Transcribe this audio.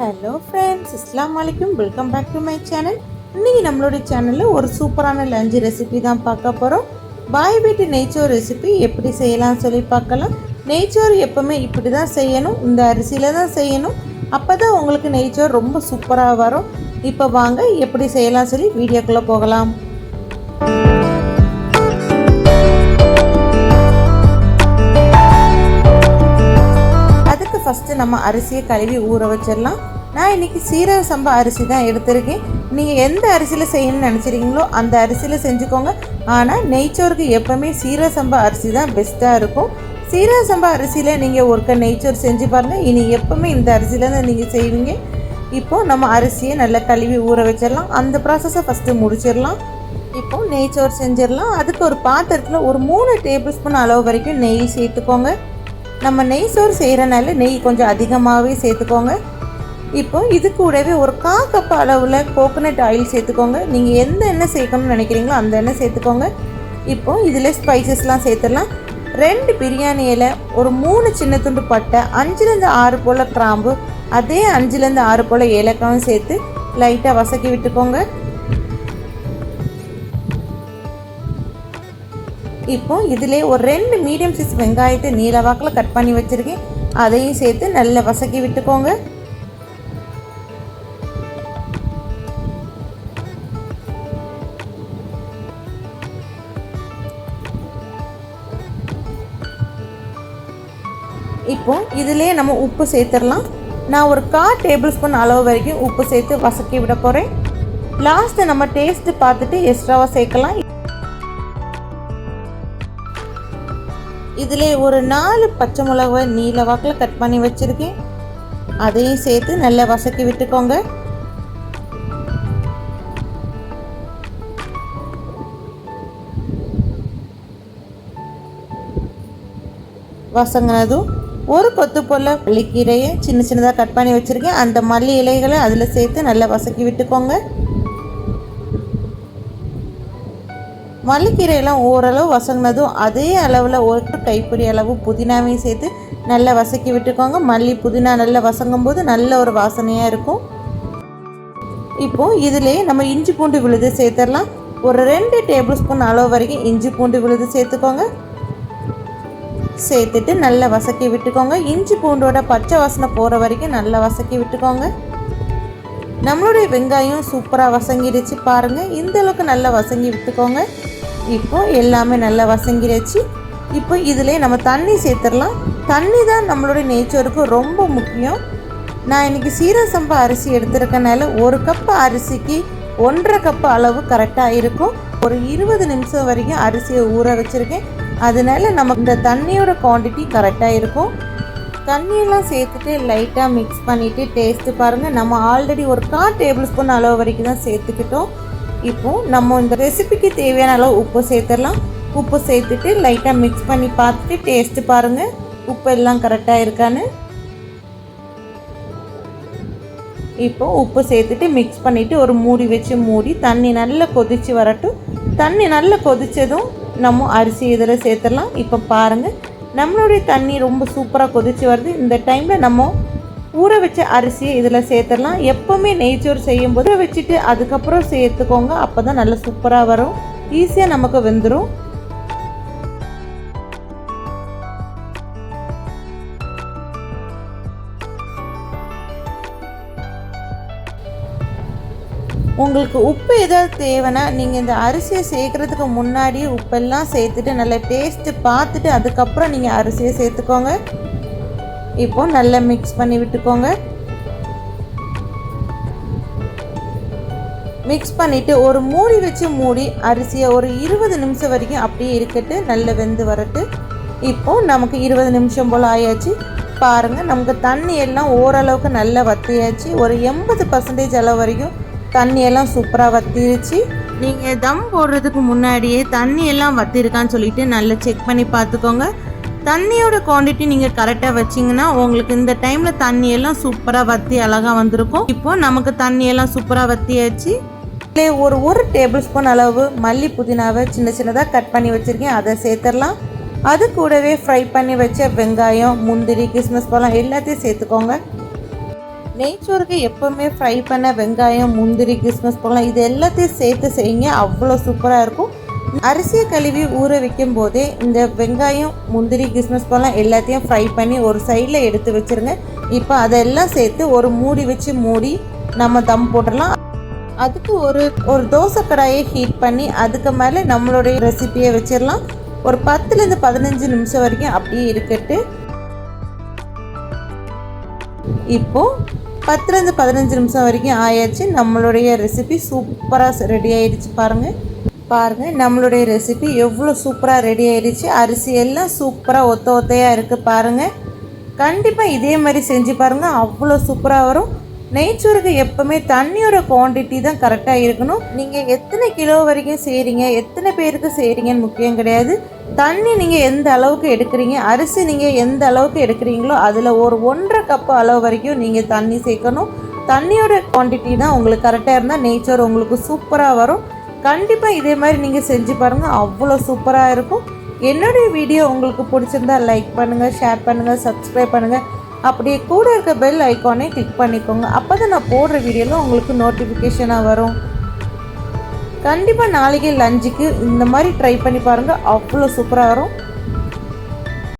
Hello friends இஸ்லாம் வலைக்கும் welcome back to my channel இன்றைக்கி நம்மளுடைய சேனலில் ஒரு சூப்பரான லஞ்சு ரெசிபி தான் பார்க்க போகிறோம் பாய் வீட்டு நெய்ச்சோறு ரெசிபி எப்படி செய்யலாம்னு சொல்லி பார்க்கலாம். நெய்ச்சோறு எப்போவுமே இப்படி தான் செய்யணும். இந்த அரிசியில் தான் செய்யணும். அப்போ தான் உங்களுக்கு நெய்ச்சோறு ரொம்ப சூப்பராக வரும். இப்போ வாங்க எப்படி செய்யலாம் சொல்லி வீடியோக்குள்ளே போகலாம். நம்ம அரிசியை கழுவி ஊற வச்சிடலாம். நான் இன்னைக்கு சீரக சம்பா அரிசி தான் எடுத்திருக்கேன். நீங்கள் எந்த அரிசியில் செய்யணும்னு நினச்சிருக்கீங்களோ அந்த அரிசியில் செஞ்சுக்கோங்க. ஆனால் நெய்ச்சோருக்கு எப்போவுமே சீரக சம்பா அரிசி தான் பெஸ்ட்டாக இருக்கும். சீரக சம்பா அரிசியில் நீங்கள் ஒருக்க நெய்ச்சோறு செஞ்சு பாருங்கள் இனி எப்போவுமே இந்த அரிசியில் தான் நீங்கள் செய்வீங்க. இப்போது நம்ம அரிசியை நல்லா கழுவி ஊற வச்சிடலாம். அந்த ப்ராசஸை ஃபஸ்ட்டு முடிச்சிடலாம். இப்போ நெய்ச்சோறு செஞ்சிடலாம். அதுக்கு ஒரு பாத்திரத்தில் ஒரு மூணு டேபிள் ஸ்பூன் அளவு வரைக்கும் நெய் சேர்த்துக்கோங்க. நம்ம நெய் சோறு செய்கிறனால நெய் கொஞ்சம் அதிகமாகவே சேர்த்துக்கோங்க. இப்போ இது கூடவே ஒரு கா கப் அளவில் கோகோனட் ஆயில் சேர்த்துக்கோங்க. நீங்கள் எந்த எண்ணெய் சேர்க்கணும்னு நினைக்கிறீங்களோ அந்த எண்ணெய் சேர்த்துக்கோங்க. இப்போ இதில் ஸ்பைசஸ்லாம் சேர்த்துடலாம். ரெண்டு பிரியாணி இலை ஒரு மூணு சின்ன துண்டு பட்டை அஞ்சுலேருந்து ஆறு போல் கிராம்பு அதே அஞ்சுலேருந்து ஆறு போல் ஏலக்காயும் சேர்த்து லைட்டாக வசக்கி விட்டுக்கோங்க. இப்போ இதிலே ஒரு ரெண்டு மீடியம் சைஸ் வெங்காயத்தை நீல வாக்கில் கட் பண்ணி வச்சுருக்கேன். அதையும் சேர்த்து நல்லா வசக்கி விட்டுக்கோங்க. இப்போ இதிலே நம்ம உப்பு சேர்த்துடலாம். நான் ஒரு கால் டேபிள் ஸ்பூன் அளவு வரைக்கும் உப்பு சேர்த்து வசக்கி விட போகிறேன் லாஸ்ட்டு நம்ம டேஸ்ட்டு பார்த்துட்டு எக்ஸ்ட்ராவாக சேர்க்கலாம். இதில் ஒரு நாலு பச்சை மிளகாய் நீல வாக்கில் கட் பண்ணி வச்சுருக்கேன். அதையும் சேர்த்து நல்லா வசக்கி விட்டுக்கோங்க. வசங்கினதும் ஒரு கொத்து போல் மல்லிக்கீரையை சின்ன சின்னதாக கட் பண்ணி வச்சுருக்கேன். அந்த மல்லி இலைகளை அதில் சேர்த்து நல்லா வசக்கி விட்டுக்கோங்க. மல்லிக்கீரையெல்லாம் ஓரளவு வசங்கினதும் அதே அளவில் ஒரு கைப்பிடி அளவு புதினாவையும் சேர்த்து நல்லா வசக்கி விட்டுக்கோங்க. மல்லி புதினா நல்லா வசங்கும் போது நல்ல ஒரு வாசனையாக இருக்கும். இப்போ இதிலே நம்ம இஞ்சி பூண்டு விழுது சேர்த்துடலாம். ஒரு ரெண்டு டேபிள் ஸ்பூன் அளவு வரைக்கும் இஞ்சி பூண்டு விழுது சேர்த்துக்கோங்க. சேர்த்துட்டு நல்லா வசக்கி விட்டுக்கோங்க. இஞ்சி பூண்டோட பச்சை வாசனை போகிற வரைக்கும் நல்லா வசக்கி விட்டுக்கோங்க. நம்மளுடைய வெங்காயம் சூப்பராக வசங்கிடுச்சு பாருங்கள் இந்த அளவுக்கு நல்லா வசங்கி விட்டுக்கோங்க. இப்போ எல்லாமே நல்லா வசங்கிடுச்சு இப்போ இதிலே நம்ம தண்ணி சேர்த்துடலாம். தண்ணி தான் நம்மளுடைய நேச்சருக்கு ரொம்ப முக்கியம். நான் இன்றைக்கி சீரக சம்பா அரிசி எடுத்துருக்கனால ஒரு கப்பு அரிசிக்கு ஒன்றரை கப்பு அளவு கரெக்டாக இருக்கும். ஒரு இருபது நிமிஷம் வரைக்கும் அரிசியை ஊற வச்சுருக்கேன். அதனால நமக்கு இந்த தண்ணியோட குவான்டிட்டி கரெக்டாக இருக்கும். தண்ணியெல்லாம் சேர்த்துட்டு லைட்டாக மிக்ஸ் பண்ணிவிட்டு டேஸ்ட்டு பாருங்கள் நம்ம ஆல்ரெடி ஒரு கால் டேபிள் ஸ்பூன் அளவு வரைக்கும் தான் சேர்த்துக்கிட்டோம். இப்போது நம்ம இந்த ரெசிபிக்கு தேவையான அளவு உப்பு சேர்த்துடலாம். உப்பு சேர்த்துட்டு லைட்டாக மிக்ஸ் பண்ணி பார்த்துட்டு டேஸ்ட்டு பாருங்கள் உப்பு எல்லாம் கரெக்டாக இருக்கான்னு. இப்போ உப்பு சேர்த்துட்டு மிக்ஸ் பண்ணிவிட்டு ஒரு மூடி வச்சு மூடி தண்ணி நல்லா கொதித்து வரட்டும். தண்ணி நல்லா கொதித்ததும் நம்ம அரிசி இதில் சேர்த்துடலாம். இப்போ பாருங்கள் நம்மளுடைய தண்ணி ரொம்ப சூப்பராக கொதித்து வருது. இந்த டைமில் நம்ம ஊற வச்ச அரிசியை இதில் சேர்த்துடலாம். எப்போவுமே நெய்ச்சோறு செய்யும்போது வச்சுட்டு அதுக்கப்புறம் சேர்த்துக்கோங்க. அப்போ தான் நல்லா சூப்பராக வரும். ஈஸியாக நமக்கு வெந்துடும் உங்களுக்கு உப்பு ஏதாவது தேவைன்னா நீங்கள் இந்த அரிசியை சேர்க்குறதுக்கு முன்னாடி உப்பெல்லாம் சேர்த்துட்டு நல்லா டேஸ்ட்டு பார்த்துட்டு அதுக்கப்புறம் நீங்கள் அரிசியை சேர்த்துக்கோங்க. இப்போ நல்லா மிக்ஸ் பண்ணி விட்டுக்கோங்க. மிக்ஸ் பண்ணிவிட்டு ஒரு மூடி வச்சு மூடி அரிசியை ஒரு இருபது நிமிஷம் வரைக்கும் அப்படியே இருக்கட்டு நல்ல வெந்து வரட்டு. இப்போது நமக்கு இருபது நிமிஷம் போல் ஆயாச்சு. பாருங்கள் நமக்கு தண்ணி எல்லாம் ஓரளவுக்கு நல்லா வத்தியாச்சு. ஒரு எண்பது பர்சன்டேஜ் அளவு வரைக்கும் தண்ணியெல்லாம் சூப்பராக வத்திருச்சு. நீங்கள் தம் போடுறதுக்கு முன்னாடியே தண்ணி எல்லாம் வத்திருக்கான்னு சொல்லிட்டு நல்லா செக் பண்ணி பார்த்துக்கோங்க. தண்ணியோட குவான்டிட்டி நீங்கள் கரெக்டாக வச்சிங்கன்னா உங்களுக்கு இந்த டைமில் தண்ணியெல்லாம் சூப்பராக வற்றி அழகாக வந்திருக்கும். இப்போ நமக்கு தண்ணியெல்லாம் சூப்பராக வத்தியாச்சு. இல்லை ஒரு ஒரு டேபிள் ஸ்பூன் அளவு மல்லி புதினாவை சின்ன சின்னதாக கட் பண்ணி வச்சுருக்கேன். அதை சேர்த்துடலாம். அது கூடவே ஃப்ரை பண்ணி வச்ச வெங்காயம் முந்திரி கிறிஸ்மஸ் பழம் எல்லாத்தையும் சேர்த்துக்கோங்க. நெய்ச்சோறுக்கு எப்போவுமே ஃப்ரை பண்ண வெங்காயம் முந்திரி கிறிஸ்மஸ் பழம் இது எல்லாத்தையும் சேர்த்து செய்யுங்க. அவ்வளோ சூப்பராக இருக்கும். அரிசியை கழுவி ஊற வைக்கும் போதே இந்த வெங்காயம் முந்திரி கிறிஸ்மஸ் பழம் எல்லாத்தையும் ஃப்ரை பண்ணி ஒரு சைடில் எடுத்து வச்சுருங்க. இப்போ அதெல்லாம் சேர்த்து ஒரு மூடி வச்சு மூடி நம்ம தம் போட்டுடலாம். அதுக்கு ஒரு ஒரு தோசை கடாயை ஹீட் பண்ணி அதுக்கு மேலே நம்மளுடைய ரெசிபியை வச்சிடலாம். ஒரு பத்துலேருந்து பதினஞ்சு நிமிஷம் வரைக்கும் அப்படியே இருக்கட்டு. இப்போது பத்துலேருந்து பதினஞ்சு நிமிஷம் வரைக்கும் ஆயாச்சு. நம்மளுடைய ரெசிபி சூப்பராக ரெடி ஆயிடுச்சு பாருங்கள் பாருங்கள் நம்மளுடைய ரெசிபி எவ்வளோ சூப்பராக ரெடி ஆயிடுச்சு. அரிசி எல்லாம் சூப்பராக ஒத்த ஒத்தையாக இருக்குது பாருங்கள் கண்டிப்பாக இதே மாதிரி செஞ்சு பாருங்கள் அவ்வளோ சூப்பராக வரும். நெய்ச்சோறுக்கு எப்போவுமே தண்ணியோட குவான்டிட்டி தான் கரெக்டாக இருக்கணும். நீங்கள் எத்தனை கிலோ வரைக்கும் செய்கிறீங்க எத்தனை பேருக்கு செய்கிறீங்கன்னு முக்கியம் கிடையாது. தண்ணி நீங்கள் எந்த அளவுக்கு எடுக்கிறீங்க அரிசி நீங்கள் எந்த அளவுக்கு எடுக்கிறீங்களோ அதில் ஒரு ஒன்றரை கப்பு அளவு வரைக்கும் நீங்கள் தண்ணி சேர்க்கணும். தண்ணியோட குவான்டிட்டி தான் உங்களுக்கு கரெக்டாக இருந்தால் நெய்ச்சோறு உங்களுக்கு சூப்பராக வரும். கண்டிப்பாக இதே மாதிரி நீங்கள் செஞ்சு பாருங்கள் அவ்வளோ சூப்பராக இருக்கும். என்னுடைய வீடியோ உங்களுக்கு பிடிச்சிருந்தா லைக் பண்ணுங்கள் ஷேர் பண்ணுங்கள் சப்ஸ்கிரைப் பண்ணுங்கள் அப்படியே கூட இருக்க பெல் ஐக்கானே கிளிக் பண்ணிக்கோங்க. அப்போ தான் நான் போடுற வீடியோவில் உங்களுக்கு நோட்டிஃபிகேஷனாக வரும். கண்டிப்பாக நாளைக்கு லஞ்சுக்கு இந்த மாதிரி ட்ரை பண்ணி பாருங்கள் அவ்வளோ சூப்பராக வரும்.